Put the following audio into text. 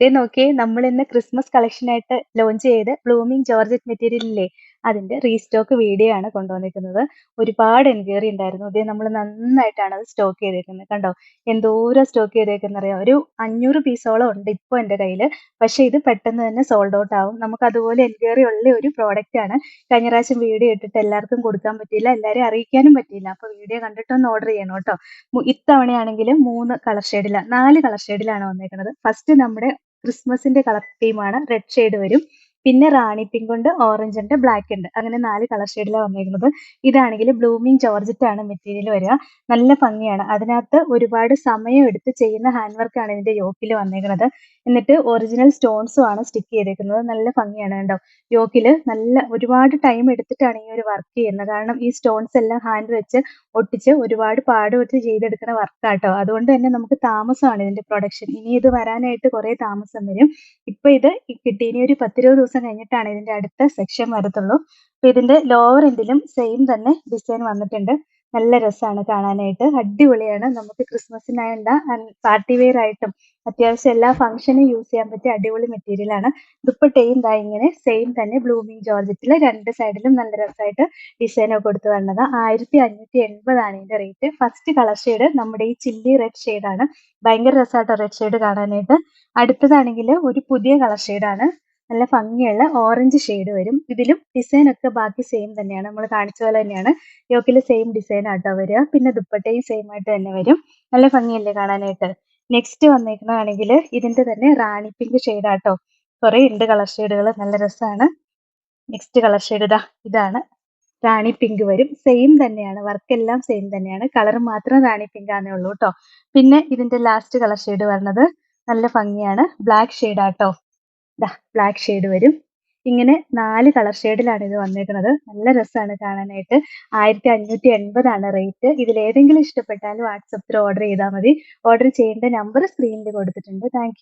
ദേ നോക്കിയേ നമ്മൾ ഇന്ന് ക്രിസ്മസ് കളക്ഷൻ ആയിട്ട് ലോഞ്ച് ചെയ്ത് ബ്ലൂമിംഗ് ജോർജറ്റ് മെറ്റീരിയൽ ഇല്ലേ അതിന്റെ റീസ്റ്റോക്ക് വീഡിയോ ആണ് കൊണ്ടുവന്നിരിക്കുന്നത്. ഒരുപാട് എൻക്വയറി ഉണ്ടായിരുന്നു. ദേ നമ്മൾ നന്നായിട്ടാണ് അത് സ്റ്റോക്ക് ചെയ്തേക്കുന്നത്. കണ്ടോ? എന്തോരം സ്റ്റോക്ക് ചെയ്തേക്കുന്ന അറിയാം ഒരു അഞ്ഞൂറ് പീസോളം ഉണ്ട് ഇപ്പോൾ എന്റെ കയ്യിൽ. പക്ഷേ ഇത് പെട്ടെന്ന് തന്നെ സോൾഡ് ഔട്ട് ആവും. നമുക്ക് അതുപോലെ എൻക്വയറി ഉള്ള ഒരു പ്രോഡക്റ്റ് ആണ്. കഴിഞ്ഞ പ്രാവശ്യം വീഡിയോ ഇട്ടിട്ട് എല്ലാവർക്കും കൊടുക്കാൻ പറ്റിയില്ല എല്ലാവരെയും അറിയിക്കാനും പറ്റിയില്ല. അപ്പോൾ വീഡിയോ കണ്ടിട്ടൊന്ന് ഓർഡർ ചെയ്യണം കേട്ടോ. ഇത്തവണയാണെങ്കിൽ മൂന്ന് കളർ ഷെയ്ഡിലാണ് നാല് കളർ ഷെയ്ഡിലാണ് വന്നേക്കുന്നത് ഫസ്റ്റ് നമ്മുടെ ക്രിസ്മസിന്റെ കളർ തീമാണ് റെഡ് ഷെയ്ഡ് വരും. പിന്നെ റാണി പിങ്ക് ഉണ്ട് ഓറഞ്ച് ഉണ്ട് ബ്ലാക്ക് ഉണ്ട്. അങ്ങനെ നാല് കളർ ഷെയ്ഡിലാണ് വന്നിരിക്കുന്നത് ഇതാണെങ്കിൽ ബ്ലൂമിങ് ജോർജറ്റ് ആണ് മെറ്റീരിയൽ വരിക. നല്ല ഭംഗിയാണ്. അതിനകത്ത് ഒരുപാട് സമയം എടുത്ത് ചെയ്യുന്ന ഹാൻഡ് വർക്കാണ് ഇതിന്റെ യോക്കിൽ വന്നിരിക്കുന്നത് എന്നിട്ട് ഒറിജിനൽ സ്റ്റോൺസും ആണ് സ്റ്റിക്ക് ചെയ്തിരിക്കുന്നത് നല്ല ഭംഗിയാണ് കണ്ടോ? യോക്കിൽ നല്ല ഒരുപാട് ടൈം എടുത്തിട്ടാണ് ഈ ഒരു വർക്ക് ചെയ്യുന്നത്. കാരണം ഈ സ്റ്റോൺസ് എല്ലാം ഹാൻഡ് വെച്ച് ഒട്ടിച്ച് ഒരുപാട് പാടുപെട്ട് ചെയ്തെടുക്കുന്ന വർക്കാട്ടോ അതുകൊണ്ട് തന്നെ നമുക്ക് താമസമാണ് ഇതിന്റെ പ്രൊഡക്ഷൻ ഇനി ഇത് വരാനായിട്ട് കുറെ താമസം വരും. ഇപ്പൊ ഇത് കിട്ടി ഇനി ഒരു പത്തിരുപത് ദിവസം കഴിഞ്ഞിട്ടാണ് ഇതിന്റെ അടുത്ത സെക്ഷൻ വരത്തുള്ളൂ. അപ്പൊ ഇതിന്റെ ലോവർ എൻഡിലും സെയിം തന്നെ ഡിസൈൻ വന്നിട്ടുണ്ട്. നല്ല രസമാണ് കാണാനായിട്ട്. അടിപൊളിയാണ്. നമുക്ക് ക്രിസ്മസിനായുള്ള പാർട്ടി വെയർ ആയിട്ടും അത്യാവശ്യം എല്ലാ ഫംഗ്ഷനും യൂസ് ചെയ്യാൻ പറ്റിയ അടിപൊളി മെറ്റീരിയൽ ആണ്. ദുപ്പട്ടയും ദാ ഇങ്ങനെ സെയിം തന്നെ ബ്ലൂമിങ് ജോർജറ്റിൽ രണ്ട് സൈഡിലും നല്ല രസമായിട്ട് ഡിസൈൻ ഒക്കെ കൊടുത്ത് വന്നത്. ആയിരത്തി അഞ്ഞൂറ്റി എൺപതാണ് ഇതിന്റെ റേറ്റ് ഫസ്റ്റ് കളർ ഷെയ്ഡ് നമ്മുടെ ഈ ചില്ലി റെഡ് ഷെയ്ഡാണ് ഭയങ്കര രസമായിട്ട് റെഡ് ഷെയ്ഡ് കാണാനായിട്ട്. അടുത്തതാണെങ്കിൽ ഒരു പുതിയ കളർ ആണ്. നല്ല ഭംഗിയുള്ള ഓറഞ്ച് ഷെയ്ഡ് വരും. ഇതിലും ഡിസൈൻ ഒക്കെ ബാക്കി സെയിം തന്നെയാണ്. നമ്മൾ കാണിച്ച പോലെ തന്നെയാണ്. യോക്കിൽ സെയിം ഡിസൈൻ ആട്ടോ വരിക. പിന്നെ ദുപ്പട്ടയും സെയിം ആയിട്ട് തന്നെ വരും. നല്ല ഭംഗിയല്ലേ കാണാനായിട്ട്. നെക്സ്റ്റ് വന്നേക്കുന്നതാണെങ്കിൽ ഇതിന്റെ തന്നെ റാണി പിങ്ക് ഷെയ്ഡ് ആട്ടോ. കുറെ ഉണ്ട് കളർ ഷെയ്ഡുകൾ നല്ല രസമാണ്. നെക്സ്റ്റ് കളർ ഷെയ്ഡ് ഇതാ. ഇതാണ്. റാണി പിങ്ക് വരും. സെയിം തന്നെയാണ്. വർക്ക് എല്ലാം സെയിം തന്നെയാണ്. കളർ മാത്രം റാണി പിങ്ക് ആണേ ഉള്ളൂ കേട്ടോ പിന്നെ ഇതിന്റെ ലാസ്റ്റ് കളർ ഷെയ്ഡ് വരുന്നത് നല്ല ഭംഗിയാണ്. ബ്ലാക്ക് ഷെയ്ഡ് ആട്ടോ. ദാ ബ്ലാക്ക് ഷെയ്ഡ് വരും. ഇങ്ങനെ നാല് കളർ ഷെയ്ഡിലാണ് ഇത് വന്നേക്കുന്നത് നല്ല രസമാണ് കാണാനായിട്ട്. ആയിരത്തി അഞ്ഞൂറ്റി എൺപതാണ് റേറ്റ് ഇതിൽ ഏതെങ്കിലും ഇഷ്ടപ്പെട്ടാൽ വാട്സപ്പിൽ ഓർഡർ ചെയ്താൽ മതി. ഓർഡർ ചെയ്യേണ്ട നമ്പർ സ്ക്രീനിൽ കൊടുത്തിട്ടുണ്ട്. താങ്ക്